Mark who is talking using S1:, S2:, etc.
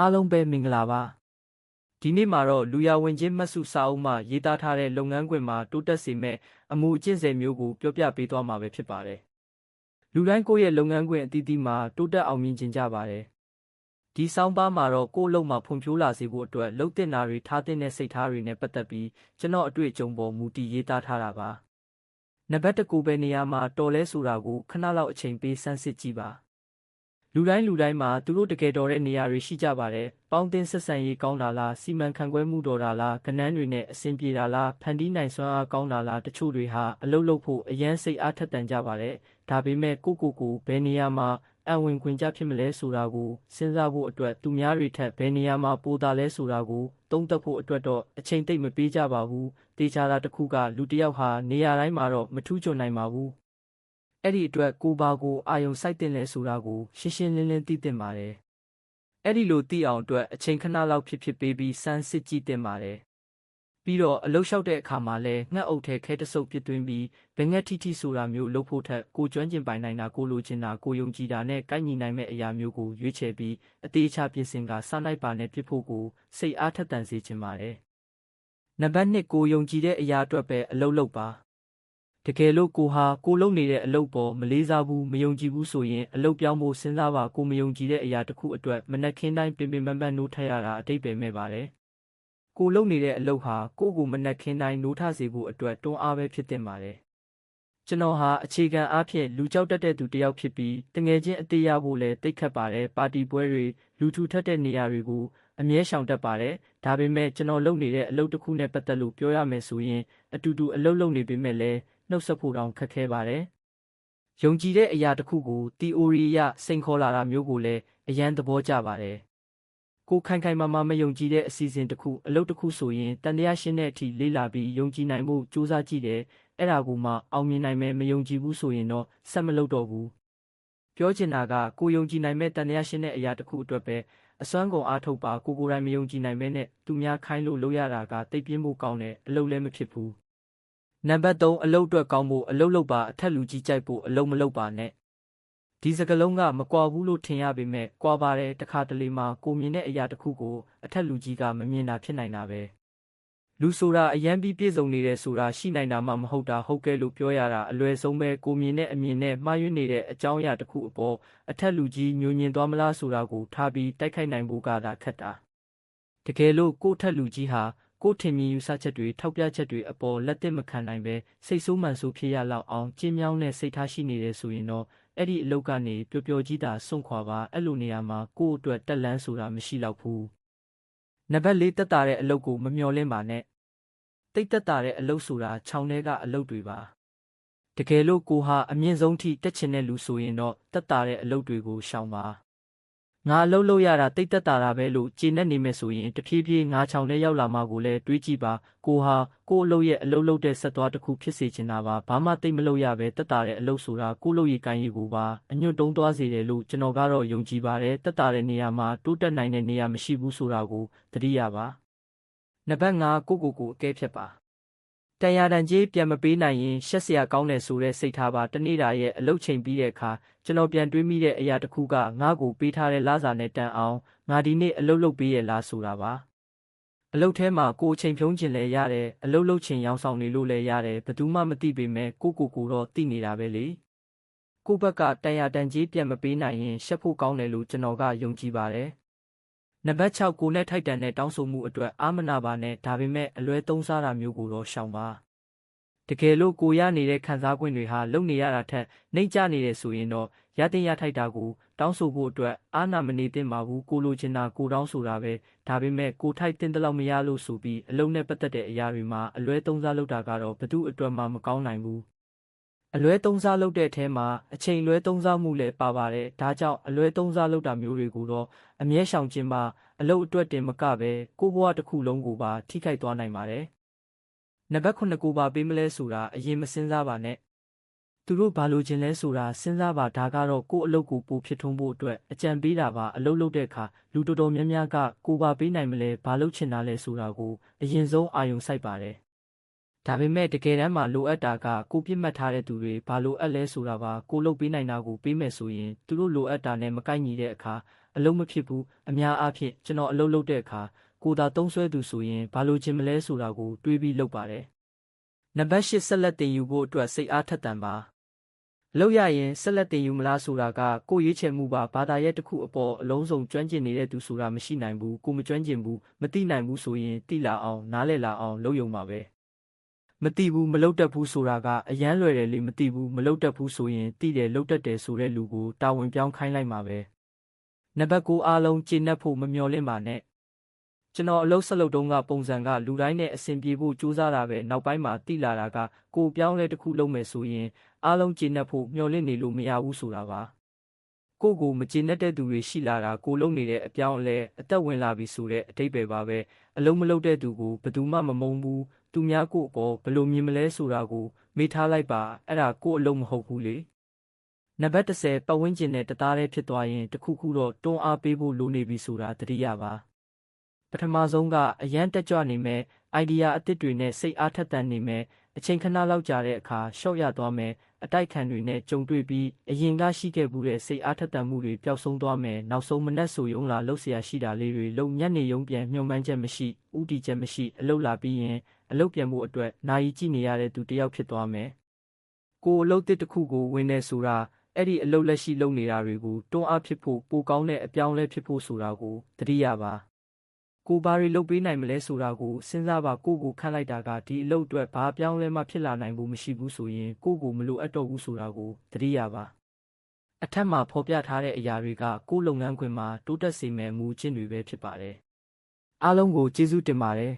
S1: အားလုံးပဲမင်္ဂလာပါဒီနေ့မှာတော့လူရဝင်ချင်းမတ်စုစာအုပ်မှာရေးသားထားတဲ့လုပ်ငန်းခွင်မှာတိုးတက်စေမဲ့အမှုအကျင့်စဉ်မျိုးကိုပြောပြပေးသွားမှာပဲဖြစ်ပါတယ်လူတိုင်းကိုယ့်ရဲ့လုပ်ငန်းခွင်အသီးသီးမှာတိုးတက်အောင်မြင်ခြင်းကြပါတယ်ဒီဆောင်းပါးမှာတော့ကိုယ့်အလုပ်မှာဖွံ့ဖြိုးလာစေဖို့အတွက်လုပ်တင်တာတွေထားတဲ့စိတ်ထားတွေနဲ့ပတ်သက်ပြီးကျွန်တော်အတွေ့အကြုံပေါ်မူတည်ရေးသားထားတာပါနံပါတ်1ကိုပဲနေရာမှာတော်လဲဆိုတာကိုခဏလောက်အချိန်ပေးစမ်းစစ်ကြည့်ပါ လူတိုင်းလူတိုင်းမှာသူတို့တကယ်တော်တဲ့နေရာတွေရှိကြပါတယ်။ပေါင်းတင်ဆက်ဆံရေးကောင်းတာလားစီမံခန့်ခွဲမှုတော်တာလားကဏ္ဍတွေနဲ့အဆင်ပြေတာလားဖန်တီးနိုင်စွမ်းအားကောင်းတာလားတချို့တွေဟာအလုပ်လုပ်ဖို့အရန်စိတ်အားထက်သန်ကြပါတယ်။ဒါပေမဲ့ကိုကိုကိုဘယ်နေရာမှာအဝင်ခွင့်ကြဖြစ်မလဲဆိုတာကိုစဉ်းစားဖို့အတွက်သူများတွေထက်ဘယ်နေရာမှာပိုတာလဲဆိုတာကိုသုံးသပ်ဖို့အတွက်တော့အချိန်သိပ်မပေးကြပါဘူး။တေချာတာတစ်ခုကလူတစ်ယောက်ဟာနေရာတိုင်းမှာတော့မထူးချွန်နိုင်ပါဘူး။ အဲ့ဒီအတွက်ကိုပါကိုအာယုံစိုက်တင်လဲဆိုတာကိုရှင်းရှင်းလင်းလင်းသိတင်ပါတယ်။အဲ့ဒီလိုသိအောင်အတွက်အချိန်ခဏလောက်ဖြစ်ဖြစ်ပေးပြီးစမ်းစစ်ကြည့်တင်ပါတယ်။ပြီးတော့အလုလျှောက်တဲ့အခါမှာလဲငှက်အုပ်ထဲခဲတဆုပ်ပြစ်သွင်းပြီးဘငက်ထီထီဆိုတာမျိုးလုပ်ဖို့ထက်ကိုကျွမ်းကျင်ပိုင်နိုင်တာကိုလိုချင်တာကိုယုံကြည်တာနဲ့ကိုက်ညီနိုင်မဲ့အရာမျိုးကိုရွေးချယ်ပြီးအသေးချပြင်ဆင်ကစားလိုက်ပါနဲ့ပြစ်ဖို့ကိုစိတ်အားထက်သန်စေချင်ပါတယ်။နံပါတ်1ကိုယုံကြည်တဲ့အရာအတွက်ပဲအလုပ်လုပ်ပါ တကယ်လို့ကိုဟာကိုလုံနေတဲ့အလုပ်ပေါ်မလေးစားဘူးမယုံကြည်ဘူးဆိုရင်အလုပ်ပြောင်းဖို့စဉ်းစားပါကိုမယုံကြည်တဲ့အရာတစ်ခုအတွက်မနှက်ခင်းတိုင်းပင်ပင်ပန်းပန်းနိုးထရတာအတိတ်ပဲမဲ့ပါတယ်ကိုလုံနေတဲ့အလုပ်ဟာကိုကိုမနှက်ခင်းတိုင်းနိုးထစေဖို့အတွက်တွန်းအားပဲဖြစ်တင်ပါတယ်ကျွန်တော်ဟာအခြေခံအားဖြင့်လူကြောက်တတ်တဲ့သူတစ်ယောက်ဖြစ်ပြီးတငယ်ချင်းအသေးရဖို့လည်းတိတ်ခတ်ပါတယ်ပါတီပွဲတွေလူထူထပ်တဲ့နေရာတွေကိုအမြဲရှောင်တတ်ပါတယ်ဒါပေမဲ့ကျွန်တော်လုပ်နေတဲ့အလုပ်တစ်ခုနဲ့ပတ်သက်လို့ပြောရမယ်ဆိုရင်အတူတူအလုပ်လုပ်နေပေမဲ့လည်း နှုတ်ဆက်ဖို့တောင်ခက်ခဲပါတယ်။ယုံကြည်တဲ့အရာတစ်ခုကို theory အရစိန်ခေါ်လာတာမျိုးကိုလည်းအရန်သဘောကျပါတယ်။ကိုခိုင်ခိုင်မာမာမယုံကြည်တဲ့အစီအစဉ်တစ်ခုအလုပ်တစ်ခုဆိုရင်တန်တရားရှင်းတဲ့အထိလေ့လာပြီးယုံကြည်နိုင်ဖို့ကြိုးစားကြည့်တယ်။အဲ့ဒါကိုမှအောင်မြင်နိုင်မယ်မယုံကြည်ဘူးဆိုရင်တော့ဆက်မလုပ်တော့ဘူး။ပြောချင်တာကကိုယုံကြည်နိုင်မဲ့တန်တရားရှင်းတဲ့အရာတစ်ခုအတွက်ပဲအစွမ်းကုန်အားထုတ်ပါကိုကိုယ်တိုင်မယုံကြည်နိုင်မဲနဲ့သူများခိုင်းလို့လုပ်ရတာကတိတ်ပြင်းဖို့ကောင်းတယ်အလုပ်လည်းမဖြစ်ဘူး နံပါတ်3အလုပ်အတွက်ကောင်းဖို့အလုပ်လုပ်ပါအထက်လူကြီးကြိုက်ဖို့အလုပ်မလုပ်ပါနဲ့ဒီစကလုံးကမကွာဘူးလို့ထင်ရပေမဲ့ကွာပါတယ်တခါတလေမှာကိုမြင်တဲ့အရာတစ်ခုကိုအထက်လူကြီးကမမြင်တာဖြစ်နိုင်တာပဲလူဆိုတာအရန်ပြီးပြည့်စုံနေတဲ့ဆိုတာရှိနိုင်တာမှမဟုတ်တာဟုတ်ကဲ့လို့ပြောရတာအလွယ်ဆုံးပဲကိုမြင်တဲ့အမြင်နဲ့မှားယွင်းနေတဲ့အကြောင်းအရာတစ်ခုအပေါ်အထက်လူကြီးညှို့ညင်သွားမလားဆိုတာကိုထားပြီးတိုက်ခိုက်နိုင်ဖို့ကသာခက်တာတကယ်လို့ကိုထက်လူကြီးဟာ ကိုထင်မြင်ယူဆချက်တွေထောက်ပြချက်တွေအပေါ်လက်သင့်မခံနိုင်ပဲစိတ်ဆိုးမှန်ဆိုးဖြစ်ရလောက်အောင်ကျင်းမြောင်းတဲ့စိတ်ထားရှိနေတယ်ဆိုရင်တော့အဲ့ဒီအလုပ်ကနေပျော်ပျော်ကြီးသာစွန့်ခွာပါအဲ့လိုနေရာမှာကိုယ့်အတွက်တက်လန်းဆိုတာမရှိတော့ဘူးနံပါတ်၄တက်တာတဲ့အလုပ်ကိုမမျှော်လင့်ပါနဲ့တိတ်တက်တာတဲ့အလုပ်ဆိုတာခြောင်ထဲကအလုပ်တွေပါတကယ်လို့ကိုဟာအမြင့်ဆုံးထိတက်ချင်တဲ့လူဆိုရင်တော့တက်တာတဲ့အလုပ်တွေကိုရှောင်ပါ ငါအလုပ်လုပ်ရတာတိတ်တက်တာတာပဲလို့ကျေနပ်နေမယ်ဆိုရင်တဖြည်းဖြည်းငါချောင်နဲ့ရောက်လာမှကိုလည်းတွေးကြည့်ပါကိုဟာကိုအလုပ်ရဲ့အလုပ်လုပ်တဲ့ဆက်သွားတစ်ခုဖြစ်စေချင်တာပါဘာမှတိတ်မလုပ်ရပဲတက်တာတဲ့အလုပ်ဆိုတာကိုလုပ်ရည်ကိုင်းရည်ကိုပါအညွတ်တုံးသွားစေတယ်လို့ကျွန်တော်ကတော့ယုံကြည်ပါတယ်တက်တာတဲ့နေရာမှာတိုးတက်နိုင်တဲ့နေရာမရှိဘူးဆိုတာကိုသတိရပါနံပါတ်5ကိုကိုကိုအကဲဖြတ်ပါ တန်ရာတန်ကြီးပြန်မပေးနိုင်ရင်ရှက်စရာကောင်းတယ်ဆိုတဲ့စိတ်ထားပါတနေ့တာရဲ့အလုတ်ချိန်ပြီးတဲ့အခါကျွန်တော်ပြန်တွေးမိတဲ့အရာတစ်ခုကငါ့ကိုပေးထားတဲ့လစာနဲ့တန်အောင်ငါဒီနေ့အလုတ်လုပ်ပေးရလားဆိုတာပါအလုတ်ထဲမှာကိုအချိန်ဖြုံးခြင်းလည်းရတယ်အလုတ်လုပ်ခြင်းရောင်းဆောင်နေလို့လည်းရတယ်ဘယ်သူမှမသိပေမဲ့ကိုကိုကိုတော့သိနေတာပဲလေကိုဘက်ကတန်ရာတန်ကြီးပြန်မပေးနိုင်ရင်ရှက်ဖို့ကောင်းတယ်လို့ကျွန်တော်ကယုံကြည်ပါတယ် နံပါတ်6ကိုနဲ့ထိုက်တန်တဲ့တောင်းဆိုမှုအတွက်အာမနာပါနဲ့ဒါပေမဲ့အလွဲသုံးစားတာမျိုးကိုတော့ရှောင်ပါတကယ်လို့ကိုရနေတဲ့ခံစား권တွေဟာလုံနေရတာထက်နှိမ့်ကျနေတယ်ဆိုရင်တော့ရတဲ့ရထိုက်တာကိုတောင်းဆိုဖို့အတွက်အာနာမနေသင့်ပါဘူးကိုလိုချင်တာကိုတောင်းဆိုတာပဲဒါပေမဲ့ကိုထိုက်တင်တလောက်မရလို့ဆိုပြီးအလုံးနဲ့ပတ်သက်တဲ့အရာတွေမှာအလွဲသုံးစားလုပ်တာကတော့ဘသူအတွက်မှမကောင်းနိုင်ဘူး အလွဲသုံးစားလုပ်တဲ့အထဲမှာအချိန်လွဲသုံးစားမှုလည်းပါပါတယ်ဒါကြောင့်အလွဲသုံးစားလုပ်တာမျိုးတွေကိုတော့အမြဲရှောင်ခြင်းပါအလုပ်အတွက်တင်မကပဲကိုဘဝတစ်ခုလုံးကိုပါထိခိုက်သွားနိုင်ပါတယ်နံပါတ်9ကိုပါပေးမလဲဆိုတာအရင်မစင်စားပါနဲ့သူတို့ဘာလို့ခြင်းလဲဆိုတာစဉ်းစားပါဒါကတော့ကို့အလုပ်ကိုပိုဖြစ်ထွန်းဖို့အတွက်အကြံပေးတာပါအလုပ်လုပ်တဲ့အခါလူတော်တော်များများကကိုပါပေးနိုင်မလဲဘာလို့ချင်တာလဲဆိုတာကိုအရင်ဆုံးအာရုံစိုက်ပါတယ် ဒါပေမဲ့တကယ်တမ်းမှာလိုအပ်တာကကိုပြစ်မှတ်ထားတဲ့သူတွေဘာလိုအပ်လဲဆိုတာပါကိုလုပ်ပေးနိုင်တာကိုပေးမယ်ဆိုရင်သူတို့လိုအပ်တာနဲ့မကိုက်ညီတဲ့အခါအလုံးမဖြစ်ဘူးအများအားဖြင့်ကျွန်တော်အလုပ်လုပ်တဲ့အခါကိုယ်သာသုံးဆွဲသူဆိုရင်ဘာလို့ခြင်းမလဲဆိုတာကိုတွေးပြီးလုပ်ပါတယ်နံပါတ်၈ဆက်လက်တင်ယူဖို့အတွက်စိတ်အားထက်သန်ပါလောက်ရရင်ဆက်လက်တင်ယူမလားဆိုတာကကိုယ်ရွေးချယ်မှုပါဘာသာရဲ့တစ်ခုအပေါ်အလုံးစုံကျွမ်းကျင်နေတဲ့သူဆိုတာမရှိနိုင်ဘူးကိုမကျွမ်းကျင်ဘူးမသိနိုင်ဘူးဆိုရင်သိလာအောင်နားလည်လာအောင်လုပ်ရုံပါပဲ မသိဘူးမလုပ်တတ်ဘူးဆိုတာကအရန်လွယ်တယ်လေမသိဘူးမလုပ်တတ်ဘူးဆိုရင်သိတယ်လုပ်တတ်တယ်ဆိုတဲ့လူကိုတာဝန်ပြောင်းခိုင်းလိုက်မှာပဲနံပါတ်9အားလုံးကျေနပ်ဖို့မမျှော်လင့်ပါနဲ့ကျွန်တော်အလုပ်ဆက်လုပ်တုန်းကပုံစံကလူတိုင်းနဲ့အဆင်ပြေဖို့ကြိုးစားတာပဲနောက်ပိုင်းမှာတိလာတာကကိုယ်ပြောင်းလဲတစ်ခုလုပ်မယ်ဆိုရင်အားလုံးကျေနပ်ဖို့မျှော်လင့်နေလို့မရဘူးဆိုတာပါ ကိုယ့်ကိုမကျေနပ်တဲ့သူတွေရှိလာတာကိုလုံနေတဲ့အပြောင်းအလဲအသက်ဝင်လာပြီဆိုတဲ့အတိတ်ပဲပါပဲအလုံးမလုံးတဲ့သူကိုဘယ်သူမှမမုန်းဘူးသူများကိုယ့်အပေါ်ဘယ်လိုမြင်မလဲဆိုတာကိုမေးထားလိုက်ပါအဲ့ဒါကိုယ့်အလုံးမဟုတ်ဘူးလေနံပါတ်30ပတ်ဝန်းကျင်နဲ့တသားတည်းဖြစ်သွားရင်တခုခုတော့တွန်းအားပေးဖို့လိုနေပြီဆိုတာသတိရပါပထမဆုံးကအရန်တက်ကြွနေမယ်အိုင်ဒီယာအသစ်တွေနဲ့စိတ်အားထက်သန်နေမယ် အချိန်ခဏလောက်ကြာတဲ့အခါရှော့ရသွားမယ်အတိုက်ခံတွေနဲ့ကြုံတွေ့ပြီးအရင်ကရှိခဲ့မှုတဲ့စိတ်အားထက်သန်မှုတွေပျောက်ဆုံးသွားမယ်နောက်ဆုံးမနှက်ဆိုရုံလာလှုပ်เสียရှိတာလေးတွေလုံညက်နေရုံပြန်ညှို့မှန်းချက်မရှိဥတီချက်မရှိအလုတ်လာပြီးရင်အလုတ်ပြန်မှုအတွက်နာယီကြည့်နေရတဲ့သူတစ်ယောက်ဖြစ်သွားမယ်ကိုယ်အလုတ်တစ်တစ်ခုကိုဝင်နေဆိုတာအဲ့ဒီအလုတ်လက်ရှိလုပ်နေတာတွေကိုတွန်းအားဖြစ်ဖို့ပိုကောင်းတဲ့အပြောင်းလဲဖြစ်ဖို့ဆိုတာကိုသတိရပါ ကိုဘာတွေလုပ်ပေးနိုင်မလဲဆိုတာကိုစဉ်းစားပါကိုကိုခန့်လိုက်တာကဒီအလုပ်အတွက်ဘာပြောင်းလဲမှဖြစ်လာနိုင်ဘူးမရှိဘူးဆိုရင်ကိုကိုမလိုအပ်တော့ဘူးဆိုတာကိုသတိရပါအထက်မှာဖော်ပြထားတဲ့အရာတွေကကိုလုပ်ငန်းခွင်မှာတိုးတက်စေမယ့်မူအကျင့်တွေပဲဖြစ်ပါတယ်အားလုံးကိုကျေးဇူးတင်ပါတယ်